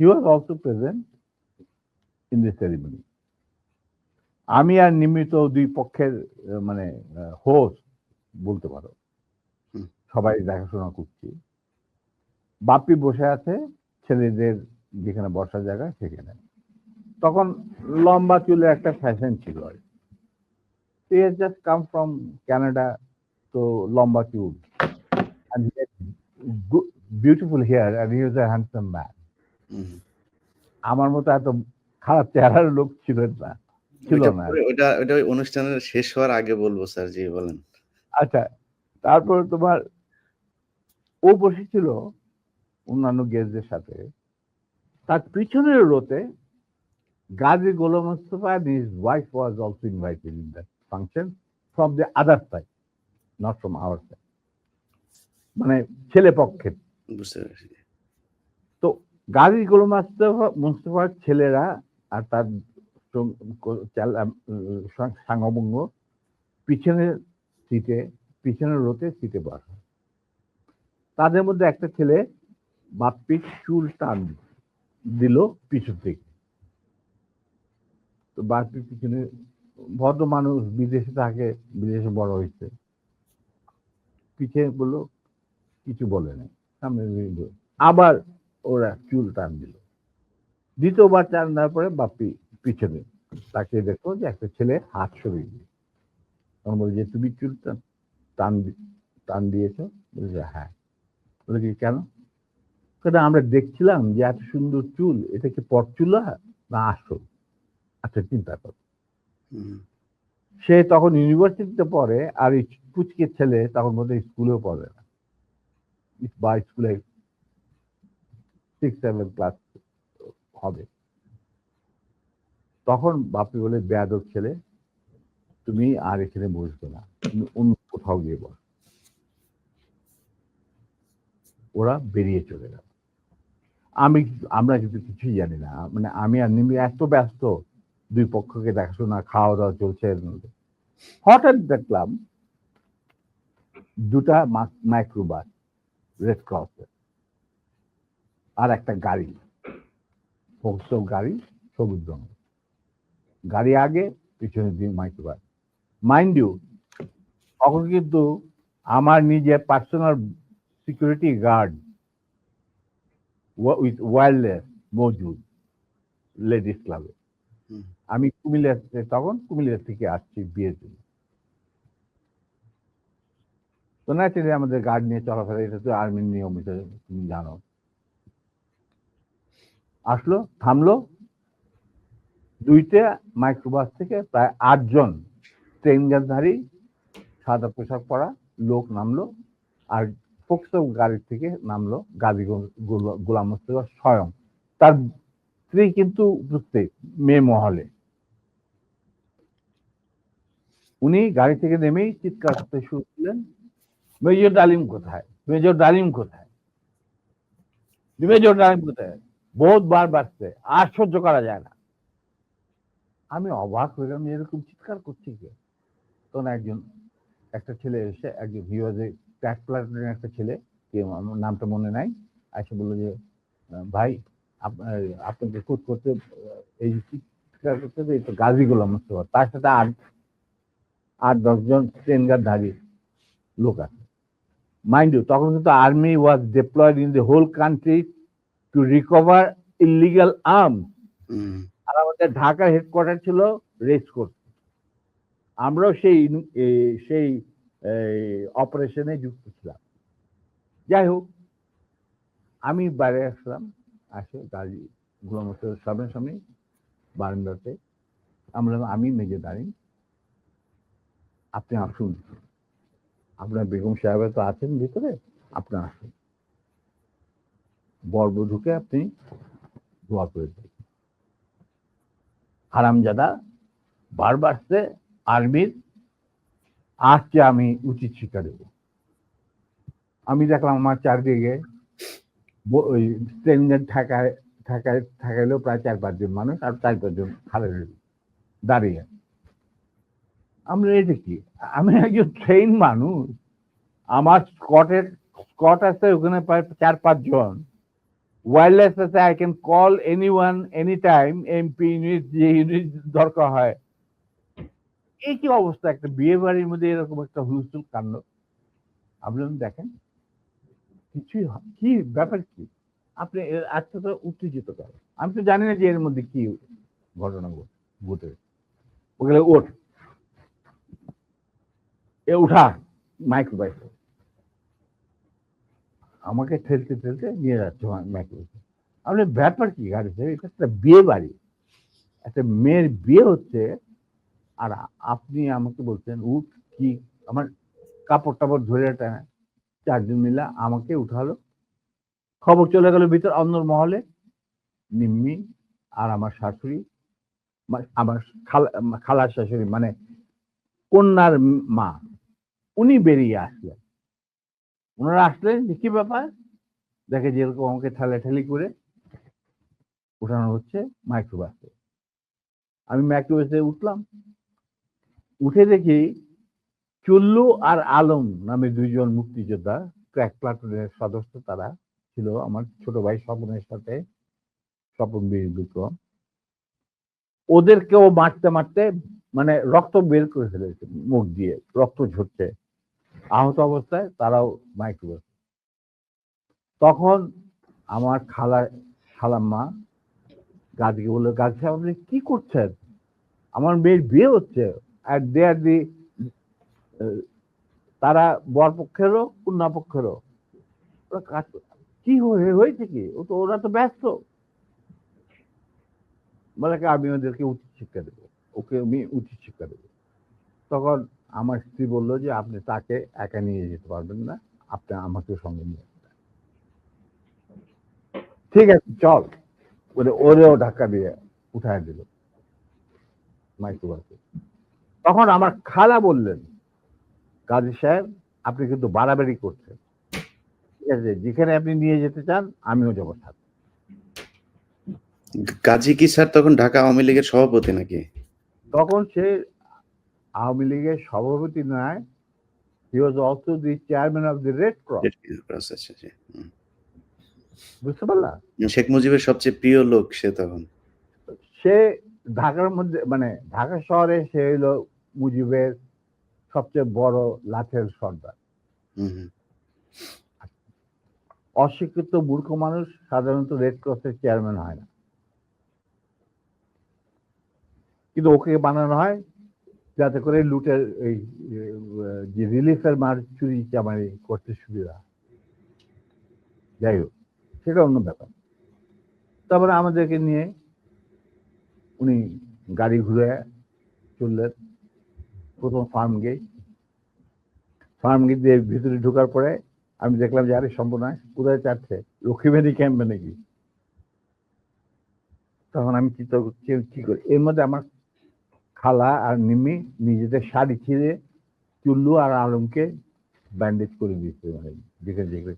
He was also present in the ceremony. আমি আর নিমিত ২ পক্ষের মানে আ হোস্ট বলতে পারো। সবাই দেখাশোনা করছি। বাপ্পি বসে আছে ছেলেদের যেখানে বসার জায়গা সেখানে। তখন লম্বা চুলের একটা ফ্যাশন ছিল আরকি। He has just come from Canada তো লম্বা চুল। And he had গু beautiful hair and he was a handsome man. আমার মতো এত খারাপ চেহারার লোক ছিলেন না। ছিল না। পরে ওইটা ওইটা অনুষ্ঠানের শেষ হওয়ার আগে বলব স্যার। জি বলেন। আচ্ছা, তারপর তোমার ও বসেছিল অন্যান্য গেস্টদের সাথে। তার পিছনের রোতে Gazi Golam Mostafa and his wife was also invited in that function from the other side, not from our side. মানে ছেলে পক্ষের। বুঝতে পেরেছি। গাজী গোলাম মোস্তফা মোস্তফার ছেলেরা আর তার সং ক চালা পিছনের সিটে পিছনের রোতে সিটে বসা। তাদের মধ্যে একটা ছেলে বাপ্পির চুল টান দিল পিছন থেকে। তো বাপ্পির পিছনে ভদ্র মানুষ বিদেশে থাকে, বিদেশে বড় হয়েছে পিছে বলল কিছু বলে নাই। সামনে আবার ওরা চুল টান দিল। দ্বিতীয়বার টান দেওয়ার পরে বাপ্পি পিছনে তাকে দেখল যে একটা ছেলে হাত সরিয়ে দিল। তখন বলল যে তুমি চুল টান টান টান দিয়েছ? বলছে হ্যাঁ। বলে কি কেন? কয় আমরা দেখছিলাম যে এত সুন্দর চুল এটা কি পরচুলা না আসল? আচ্ছা চিন্তা কর সে তখন ইউনিভার্সিটিতে পড়ে আর এই পুচকে ছেলে তখন বোধহয় স্কুলেও পড়ে না। বা স্কুলে 6-7 ক্লাস হবে। তখন বাপ্পি বলে বেয়াদব ছেলে, তুমি আর এখানে বসবে না। তুমি অন্য কোথাও গিয়ে বসো। ওরা বেরিয়ে চলে গেল। আমি আমরা কিন্তু কিছুই জানি না। মানে আমি আর নিমি এত ব্যস্ত দুই পক্ষকে দেখাশোনা, খাওয়া-দাওয়া চলছে এর মধ্যে। হঠাৎ দেখলাম ২ টা মা মাইক্রোবাস রেড ক্রসের। আর একটা গাড়ি। ফোকসো গাড়ি সবুজ রঙের। গাড়ি আগে, পিছনে দিয়ে মাইক্রোবাস। মাইন্ড ইউ তখন কিন্তু আমার নিজের personal security guard with wireless মজুদ লেডিস ক্লাবে। আমি কুমিল্লাতে তখন কুমিল্লা থেকে আসছি বিয়ের জন্য। তো ন্যাচারালি আমাদের গার্ড নিয়ে চলাফেরা এটা তো আর্মির নিয়ম এটা তুমি জানো। আসলো, থামলো। ২ টা মাইক্রোবাস থেকে প্রায় ৮ জন ট্রেনগানধারী সাদা পোশাক পরা লোক নামলো আর ফোকসো গাড়ির থেকে নামলো গাজী গোলাম মোস্তফা স্বয়ং। তার স্ত্রী কিন্তু উপস্থিত মেয়ে মহলে। উনি গাড়ি থেকে নেমেই চিৎকার করতে শুরু করলেন মেজর ডালিম কোথায়? মেজর ডালিম কোথায়? মেজর ডালিম কোথায়? বহুত বার বাড়ছে, আর সহ্য করা যায় না। আমি অবাক হইলাম এরকম চিৎকার করছি কে? তখন একজন, একটা ছেলে এসে, একজন হিওয়াজে ট্যাক প্লাটুনের একটা ছেলে, কে নামটা মনে নাই, এসে বলল যে ভাই, আপ- আপনাকে খুদ করতে এই চিৎকার করতে এই তো গাজী গোলাম মোস্তফা, তার সাথে আট আট দশজন ট্রেনগার দাঁড়িয়ে লোক আছে। মাইন্ড ইউ তখন কিন্তু army was deployed in the whole country to recover illegal arms hmm, আর আমাদের ঢাকার হেডকোয়ার্টার ছিল রেস কোর্ট আমরাও সেই সেই অপারেশনে যুক্ত ছিলাম। যাই হোক আমি বাইরে আসলাম আসে গাড়ি গোলাম সামনে সামনে বারান্দাতে। আমরা আমি মেজে দাঁড়িয়ে আপনি আসুন। আপনার বেগম সাহেব তো আছেন ভিতরে আপনি আসুন। বর্বধূকে আপনি দোয়া করে দিন হারামজাদা বারবার সে আর্মির আজকে আমি উচিত শিক্ষা দেব। আমি দেখলাম আমার চারদিকে ওই ট্রেনের ঠেকায় ঠেকায় ঠেকাইলেও প্রায় চার পাঁচজন মানুষ আর চার পাঁচজন খালে দাঁড়িয়ে আমরা এটা কি? আমি একজন ট্রেন মানুষ, আমার স্কটের, স্কট আছে ওখানে প্রায় চার পাঁচজন ওয়্যারলেস আছে I can call anyone any time MP unit যে ইউনিট দরকার হয়। এই কি অবস্থা? একটা বিয়ে বাড়ির মধ্যে এরকম একটা হুলস্থুল কাণ্ড। আপনি দেখেন, কিছুই কি ব্যাপার কি? আপনি আজকে তো উত্তেজিত করেন আমি তো জানি না যে এর মধ্যে কি ঘটনা ঘট- ওগুলো ওঠ। এ, উঠা। মাইক্রোবাইস আমাকে ঠেলতে ঠেলতে নিয়ে যাচ্ছে মাইক্রোবাইস আপনি ব্যাপার কি গাড়িতে এটা একটা বিয়ে বাড়ি। একটা মেয়ের বিয়ে হচ্ছে আর আপনি আমাকে বলছেন, উঠ, কি আমার কাপড় টাপড় ধরে একটা চারজন মিলা আমাকে উঠালো। খবর চলে গেল ভিতর অন্য মহলে। নিম্মি আর আমার শাশুড়ি আমার খালা, খালার শাশুড়ি মানে কন্যার মা, উনি বেরিয়ে আসলেন। ওনারা আসলেন যে কি ব্যাপার দেখে যেরকম আমাকে ঠেলাঠেলি করে উঠানো হচ্ছে মাইক্রোবাসে আমি মাইক্রোবাসে উঠলাম। উঠে দেখি চুল্লু আর আলম নামে দুইজন মুক্তিযোদ্ধা, ক্র্যাক প্লাটুনের সদস্য তারা ছিল, আমার ছোট ভাই স্বপনের সাথে স্বপন বীর বিক্রম ওদেরকেও মারতে মারতে মানে রক্ত বের করে ফেলেছে, মুখ দিয়ে, রক্ত ঝরছে। আহত অবস্থায় তারাও মাইক্রোবাস তখন আমার খালা খালাম্মা গাছকে বলল গাছ আপনি কি করছেন? আমার মেয়ের বিয়ে হচ্ছে। আর দে আর দি তারা বর পক্ষেরও কন্যা পক্ষেরও কাজ- কি হয়ে- হয়েছে কি? ও তো, ওরা তো ব্যস্ত। বলে আমি ওদেরকে উচিত শিক্ষা দেবো। ওকে আমি উচিত শিক্ষা দেবো। তখন আমার স্ত্রী বলল যে আপনি তাকে একা নিয়ে যেতে পারবেন না আপনি আমাকে সঙ্গে নিয়ে ঠিক আছে চল। বলে ওরেও ধাক্কা দিয়ে উঠায় দিল মাইক্রোবাসে। তখন আমার খালা বললেন কাজী সাহেব আপনি কিন্তু বাড়াবাড়ি করছেন। ঠিক আছে যেখানে আপনি নিয়ে যেতে চান আমিও যাব সাথে। গাজী কি স্যার তখন ঢাকা আওয়ামী লীগের সভাপতি নাকি? তখন সে আওয়ামী লীগের সভাপতি নয় he was also the chairman of the Red Cross. বুঝতে পারলা? শেখ মুজিবের সবচেয়ে প্রিয় লোক সে তখন? সে ঢাকার মধ্যে মানে ঢাকা শহরে সে হলো মুজিবের সবচেয়ে বড় লাঠের সর্দার। অশিক্ষিত মূর্খ মানুষ সাধারণত রেড ক্রসের চেয়ারম্যান হয় না। কিন্তু ওকে বানানো হয় যাতে করে লুটের এই যে রিলিফের মার চুরি চামারি করতে সুবিধা। যাই হোক, সেটা অন্য ব্যাপার। তারপরে আমাদেরকে নিয়ে উনি গাড়ি ঘুরে চললেন প্রথম ফার্ম গেট। ফার্ম দিয়ে ভিতরে ঢোকার পরে আমি দেখলাম যে, আরে, সম্ভব নয়, কোথায় চাচ্ছে? লক্ষ্মীবাড়ি ক্যাম্পে নাকি? তখন আমি চিন্তা করছি, কি করি? এর মধ্যে আমার খালা আর নিমি নিজেদের শাড়ি ছিঁড়ে চুল্লু আর আলমকে ব্যান্ডেজ করে দিয়েছে মানে যেখানে যেখানে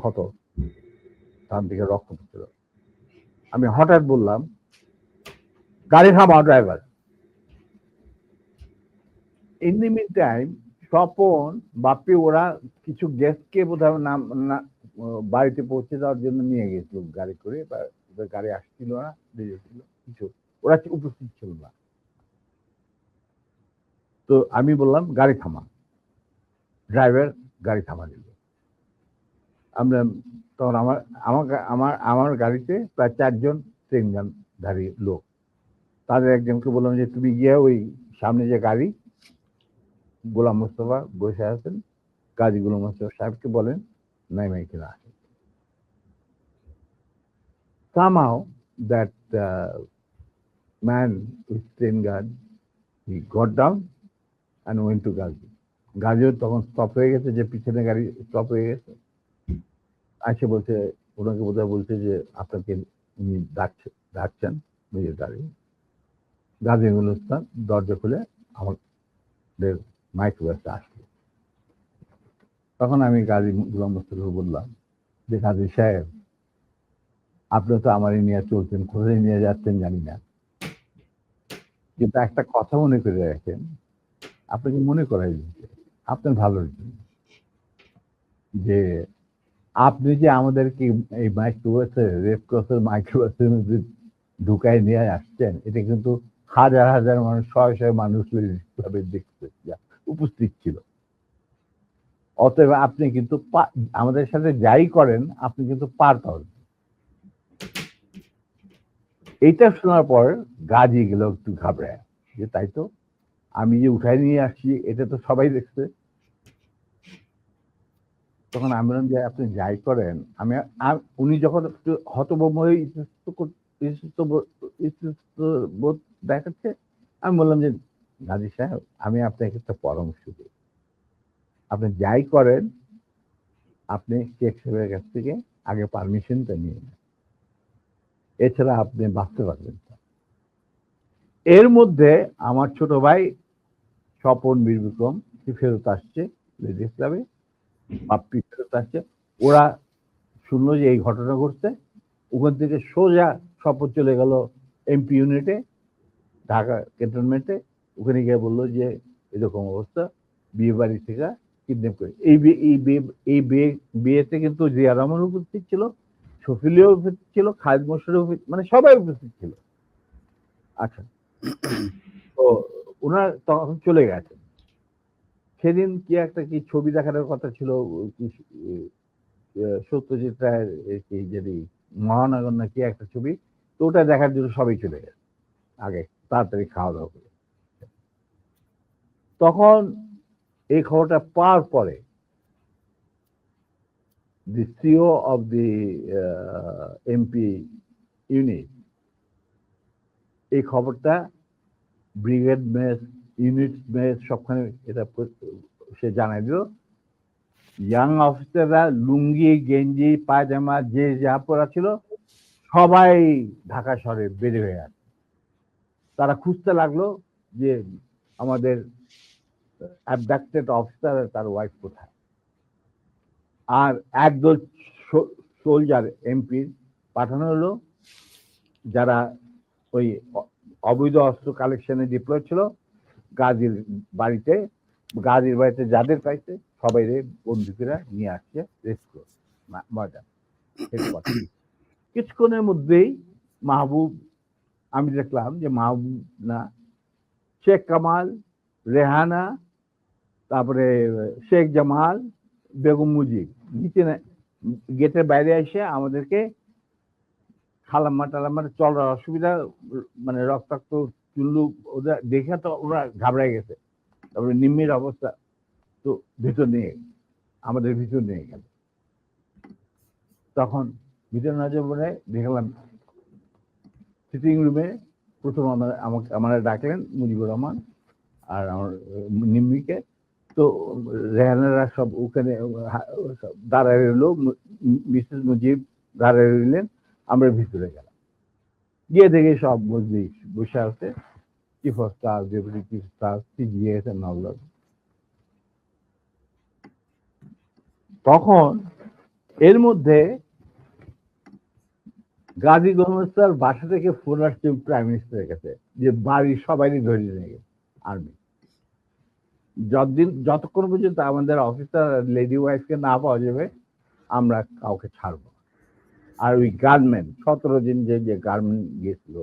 ক্ষত, তার দিকে রক্ত পড়ছিল। আমি হঠাৎ বললাম, গাড়ি থামাও driver in the meantime Swapan, Bapi, ওরা কিছু গেস্টকে বোধহয় নাম, না বাড়িতে পৌঁছে দেওয়ার জন্য নিয়ে গেছিল। গাড়ি করে গাড়ি আসছিল না কিছু, ওরা উপস্থিত ছিল না। তো আমি বললাম গাড়ি থামা ড্রাইভার গাড়ি থামা দিল। আমরা তখন আমার গা- আমার আমার গাড়িতে প্রায় চারজন ট্রেন ধারী লোক। তাদের একজনকে বললাম যে তুমি গিয়ে ওই সামনে যে গাড়ি গোলাম মোস্তফা বসে আছেন কাজী গোলাম মোস্তফা সাহেবকে বলেন নাই নাই কিনা আসে somehow that uh, man with train guard he down and went to Gazi. গাজিও তখন স্টপ হয়ে গেছে, যে পিছনে গাড়ি স্টপ হয়ে গেছে। আসে বলছে, ওনাকে বোধহয় বলছে যে, আপনাকে উনি ডাকছে, ডাকছেন, নিজের গাড়ি। গাজী গুলস্তান দরজা খুলে আমাদের মাইক্রোবাসে আসলো। তখন আমি গাজী গুলাম মুস্তফাকে বললাম যে, গাজী সাহেব, আপনি তো আমারই নিয়ে চলছেন, কোথায় নিয়ে যাচ্ছেন জানি না। কিন্তু একটা কথা মনে করে রাখেন আপনাকে মনে করাই আপনার ভালোর জন্য যে আপনি যে আমাদেরকে এই মাইক্রোবাসে রেড ক্রসের মাইক্রোবাসের মধ্যে ঢুকায় নিয়ে আসছেন, এটা কিন্তু হাজার হাজার মানুষ, শয়ে শয়ে মানুষ ভাবে দেখতে উপস্থিত ছিল। অতএব আপনি কিন্তু আমাদের সাথে যাই করেন, আপনি কিন্তু পার পাবেন এইটা শোনার পর গাজি গেল একটু ঘাবড়ায় যে তাই তো আমি যে উঠাই নিয়ে আসছি, এটা তো সবাই দেখছে। তখন আমি বললাম যে, আপনি যাই করেন। আমি উনি যখন একটু হয়ে বোধ- দেখাচ্ছে, আমি বললাম যে, গাজী সাহেব, আমি আপনাকে একটা পরামর্শ দিই। আপনি যাই করেন, আপনি শেখ সাহেবের কাছ থেকে আগে পারমিশনটা নিয়ে নেন। এছাড়া আপনি বাঁচতে পারবেন এর মধ্যে আমার ছোট ভাই স্বপন বীর বিক্রম সে ফেরত আসছে? লেডিস ক্লাবে বাপ্পি ফেরত আসছে। ওরা শুনলো যে এই ঘটনা ঘটছে। ওখান থেকে সোজা স্বপন চলে গেল এমপি ইউনিটে ঢাকা ক্যান্টনমেন্টে ওখানে গিয়ে বলল যে, এরকম অবস্থা। বিয়ে বাড়ি থেকে কিডন্যাপ করে। এই বিয়ে এই বিয়ে এই বিয়ে, বিয়েতে কিন্তু জিয়া রহমান উপস্থিত ছিল, শফিলিও উপস্থিত ছিল, খালেদ মোশারফ মানে সবাই উপস্থিত ছিল। আচ্ছা। তো ওনারা তখন চলে গেছেন সেদিন কি একটা কি ছবি দেখানোর কথা ছিল সত্যজিৎ রায়ের কি যদি মহানগর না কি একটা ছবি তো ওটা দেখার জন্য সবাই চলে গেছে আগে তাড়াতাড়ি খাওয়া দাওয়া করে। তখন এই খবরটা পাওয়ার পরে the CEO of the uh, MP এই খবরটা ব্রিগেড মেস, ইউনিট মেস, সবখানে এটা সে জানাই দিল। ইয়াং অফিসাররা লুঙ্গি, গেঞ্জি, পায়জামা, যে যা পরা ছিল, সবাই ঢাকা শহরে বেড়ে হয়ে আছে তারা খুঁজতে লাগল যে আমাদের অ্যাবডাক্টেড অফিসার তার ওয়াইফ কোথায়। আর একদল সোলজার এমপির পাঠানো হলো, যারা ওই অবৈধ অস্ত্র কালেকশনে ডিপ্লয় ছিল। গাজীর বাড়িতে গাজীর বাড়িতে যাদের পাইছে, সবাই বন্দুকেরা নিয়ে আসছে রেস্ট মজা কিছুক্ষণের মধ্যেই মাহবুব, আমি দেখলাম যে মাহবুব না, শেখ কামাল, রেহানা, তারপরে শেখ জামাল, বেগম মুজিব, নিচে গেটের বাইরে এসে আমাদেরকে খালাম্মা টালাম্মার চলার অসুবিধা মানে রক্তাক্ত চুল্লু, ওদের দেখে তো ওরা ঘাবড়ে গেছে। তারপরে নিম্মির অবস্থা তো ভিতর নিয়ে, আমাদের ভিতর নিয়ে গেল। তখন ভিতর না যাব দেখলাম সিটিং রুমে প্রথম আমার, আমাকে, আমার ডাকলেন মুজিবুর রহমান আর আমার নিম্মিকে। তো রেহানারা সব ওখানে দাঁড়ায় রইল মিসেস মুজিব দাঁড়ায় রইলেন। আমরা ভিতরে গেলাম। গিয়ে দেখে সব মজলিস বসে আছে। Chief of staff deputy chief staff CGS তখন এর মধ্যে গাজী গোলমেস্তার বাসা থেকে ফোন আসছে প্রাইম মিনিস্টারের কাছে যে বাড়ির সবাই ধরে নিয়ে গেছে আর্মি যতদিন, যতক্ষণ পর্যন্ত আমাদের অফিসার লেডি ওয়াইফকে না পাওয়া যাবে, আমরা কাউকে ছাড়বো। আর ওই গার্মেন্ট সতেরো দিন যে যে গার্মেন্ট গেছিল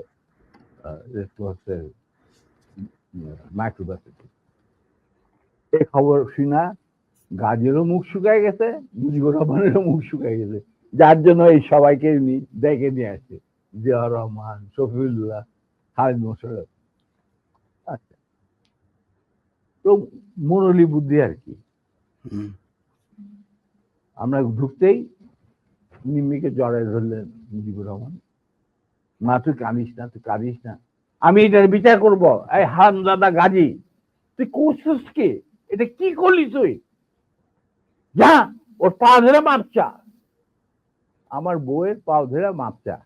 মাইক্রোবাসিটি এই খবর শুনা গাজেরও মুখ শুকায় গেছে মুজিবুর রহমানেরও মুখ শুকায় গেছে। যার জন্য এই সবাইকে উনি ডেকে নিয়ে আসছে জিয়া রহমান শফিউল্লাহ খালিদ মোশারফ আচ্ছা। তো মুরলি বুদ্ধি আর কি। আমরা ঢুকতেই নিম্মিকে জড়ায় ধরলেন মুজিবুর রহমান। মা, তুই কাঁদিস না, তুই কাঁদিস না। আমি এটার বিচার করব। এই হান দাদা গাজী, তুই করছিস কে? এটা কি করলি তুই? যা, ওর পা ধরে মাপচা আমার বউয়ের পা ধরে মাপচা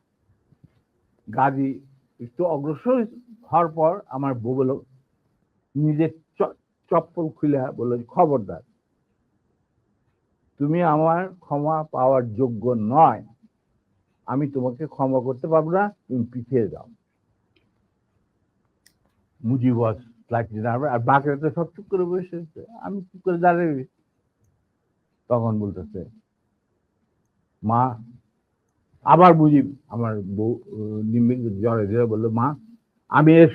গাজী একটু অগ্রসর হওয়ার পর আমার বউ বলল, নিজের চপ্পল খুলে বলল, খবরদার। তুমি আমার ক্ষমা পাওয়ার যোগ্য নয় আমি তোমাকে ক্ষমা করতে পারব না, তুমি পিছিয়ে যাও মুজিব আর বাকিরা তো সব চুপ করে বসে। আমি চুপ করে রয়েছি। তখন বলতেছে, মা, আবার মুজিব আমার বউ নিম্বিক জ্বরে ধরে বলল, মা, আমি এর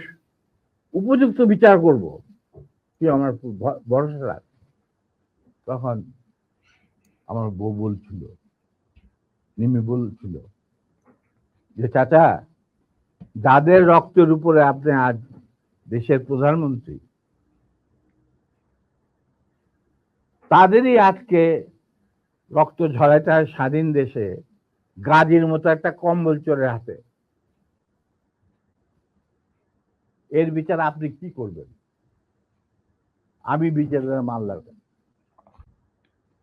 উপযুক্ত বিচার করব তুই আমার ভরসা রাখ তখন আমার বউ বলছিল নিমি বলছিল যে, চাচা, যাদের রক্তের উপরে আপনি আজ দেশের প্রধানমন্ত্রী, তাদেরই আজকে রক্ত ঝরাইতে হয় স্বাধীন দেশে, গাজীর মতো একটা কম্বল চোরের হাতে। এর বিচার আপনি কি করবেন? আমি বিচারের মাল্লার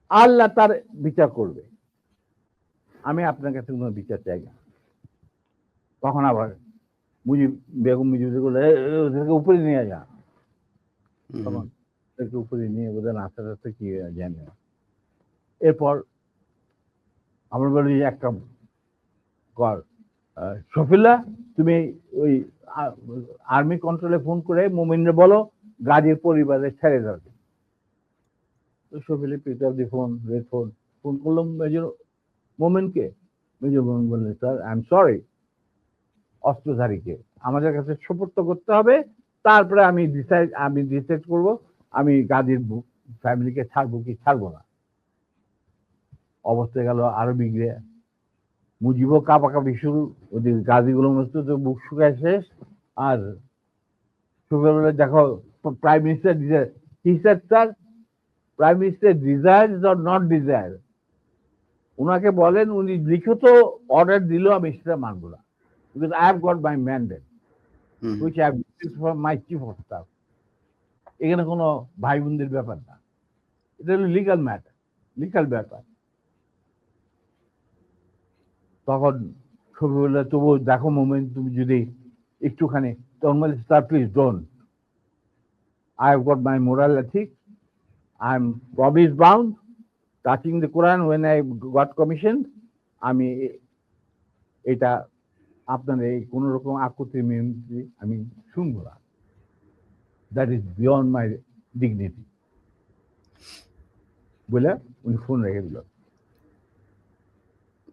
আল্লাহ তার বিচার করবে। আমি আপনার কাছে কোনো বিচার চাই না। তখন আবার মুজিব বেগম মুজিব বলে "এ, এ, ওদেরকে উপরে নিয়ে যা। তখন ওদেরকে উপরে নিয়ে বোধহয় আস্তে আস্তে কি জানে না। এরপর আমরা বলি যে একটা কর। শফিল্লা তুমি ওই আর্মি কন্ট্রোলে ফোন করে মোমিনরে বলো গাজীর পরিবারে ছেড়ে যাবে up the phone red phone phone করলাম মেজর মোমেনকে, মেজর মোমেন বললেন স্যার আই এম সরি অস্ত্রধারীকে। আমাদের কাছে সুপর্ত করতে হবে। তারপরে আমি ডিসাইড আমি ডিসাইড করব, আমি গাজীর ফ্যামিলিকে ছাড়বো কি ছাড়বো না। অবস্থা গেল আরও বিগড়ে। মুজিবও কাপাকাপি শুরু। ওদের গাজীগুলো মতো তো বুক শুকায় শেষ। আর সকালবেলা দেখো prime minister sir sir prime minister desire or not desire ওনাকে বলেন উনি লিখিত অর্ডার দিলেও আমি সেটা মানবো না। Because I have got my mandate received from my chief of staff. এখানে কোনো ভাই বোনদের ব্যাপার না। এটা হলো লিগাল ম্যাটার লিগাল ব্যাপার। তখন ছবি বললে তবু দেখো মোমেন্ট তুমি যদি একটুখানি তখন বলে sir please don't I have got my moral ethic I am promise bound touching the Quran when I got commission আমি এটা আপনার এই কোনো রকম আকুতি মিনতি আমি শুনব না। That is beyond my dignity বলে উনি ফোন রেখে দিল।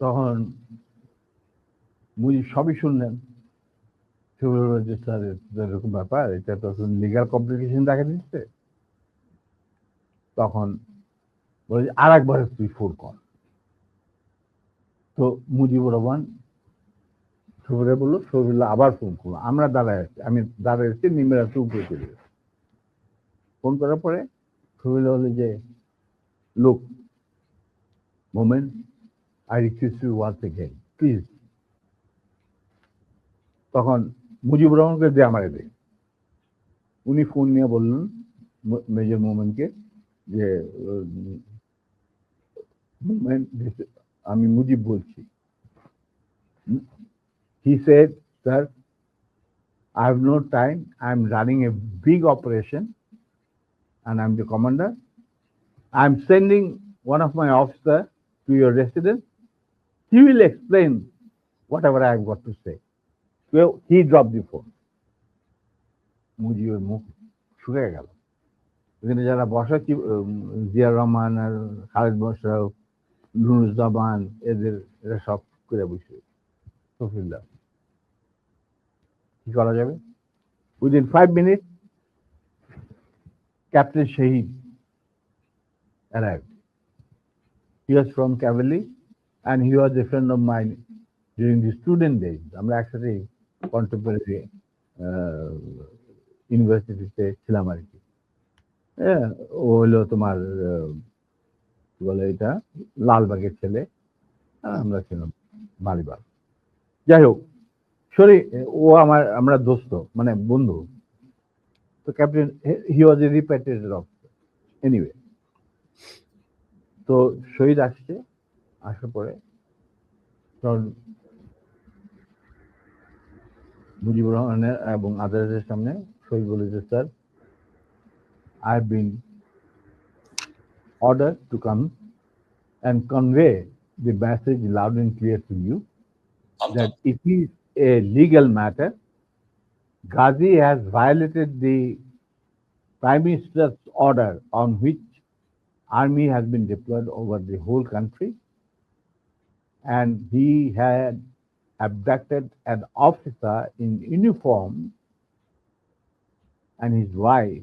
তখন মুজি সবই শুনলেন। সে বলল যে স্যার এরকম ব্যাপার। এটা তো লিগাল কমপ্লিকেশন দেখা দিচ্ছে। তখন বলে আর একবার তুই ফোন কর। তো মুজিবুর রহমান সবিরা বলল সবিল্লা আবার ফোন করল আমরা দাঁড়ায় আছি। আমি দাঁড়ায় আছি, নিমেরা তো উপরে চলে ফোন করার পরে সবিল্লা বলে যে, লোক moment I request you once again please তখন মুজিবুর রহমানকে দে আমারে দে উনি ফোন নিয়ে বললেন মেজর মোমেন্টকে যে উম, movement this- আমি মুজিব বলছি he said sir I have no time. I'm running a big operation and I'm the commander. I'm sending one of my officer to your residence. He will explain whatever I've got to say. Well, he dropped the phone. মুজিবের মুখ শুকিয়ে গেল এখানে যারা বসা কি জিয়া রহমান আর খালেদ মোশারফ নুরুজ্জামান এদের এরা সব করে বসে তফিল্লা কি করা যাবে within five minute captain Shahid arrived. He was from Cavalry and he was a friend of mine during the student days. আমরা একসাথে কন্টেম্পোরারি ইউনিভার্সিটিতে ছিলাম আর কি হ্যাঁ, ও হলো তোমার কি বলে এটা? লালবাগের ছেলে। আর আমরা ছিলাম মালিবাগ যাই হোক সরি ও আমার আমরা দোস্ত মানে বন্ধু। তো captain he was a repatriated officer anyway তো শহীদ আসছে আসার পরে তখন মুজিবুর রহমানের এবং আদালতের সামনে শহীদ বলেছে sir I've been ordered to come and convey the message loud and clear to you that it is a legal matter. Ghazi has violated the Prime Minister's order on which army has been deployed over the whole country. And he had abducted an officer in uniform and his wife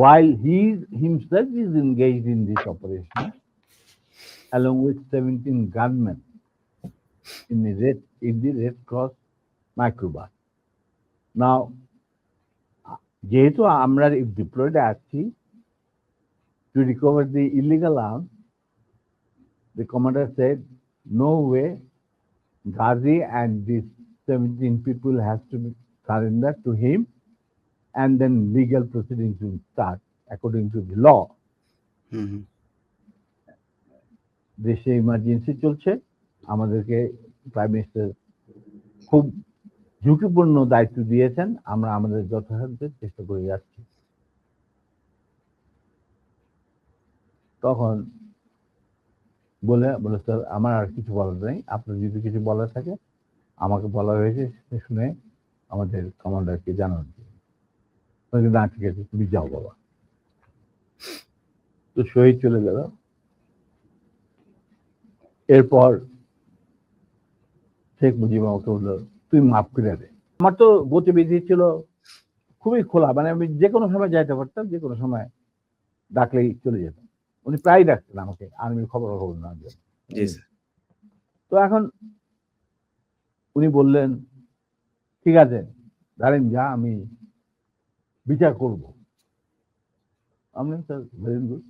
while he himself is engaged in this operation along with 17 gunmen in the Red, in the Red Cross microbus. Now, যেহেতু আমরা diploid আছি to recover the illegal arms, the commander said, no way, Ghazi and these 17 people has to be surrendered to him and then legal proceedings will start according to the law. দেশে emergency চলছে। আমাদেরকে prime minister খুব ঝুঁকিপূর্ণ দায়িত্ব দিয়েছেন। আমরা আমাদের যথাসাধ্য চেষ্টা করে যাচ্ছি। তখন বলে বলে স্যার আমার আর কিছু বলার নেই। আপনার যদি কিছু বলার থাকে আমাকে বলা হয়েছে সে শুনে আমাদের কমান্ডারকে জানান। না ঠিক আছে তুমি যাও বাবা। তো শহীদ চলে গেল। এরপর শেখ মুজিব আমাকে বলল তুই মাফ করে দে। আমার তো গতিবিধি ছিল খুবই খোলা মানে আমি যে কোনো সময় যাইতে পারতাম যে কোনো সময় ডাকলেই চলে যেতাম। উনি প্রায় ডাকতেন আমাকে আর্মির খবর খবর না তো এখন উনি বললেন ঠিক আছে দাঁড়েন যা আমি বিচার করব। আমি স্যার ভেরি গুড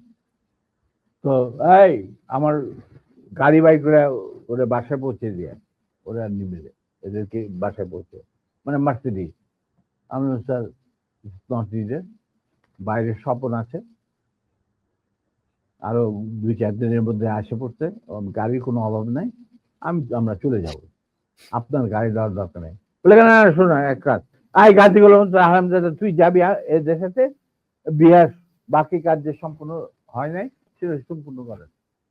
তো, এই, আমার গাড়ি বাইক করে ওরা বাসায় পৌঁছে দিয়ে ওরা নিবে এদেরকে বাসায় পৌঁছে। মানে মার্সিডিজ। আমি স্যার নট বাইরে স্বপন আছে। আরও দুই, চার দিনের মধ্যে আসে পড়তে। গাড়ির কোনো অভাব নাই। আমি, আমরা চলে যাব। আপনার গাড়ি দেওয়ার দরকার নেই। বলে কেন শোনো, এক কাজ আই গাড়িগুলো আরামদাদা তুই যাবি, আ- এ দেশেতে। বিহার বাকি কাজ যে সম্পূর্ণ হয় নাই, সেটা সম্পূর্ণ করেন।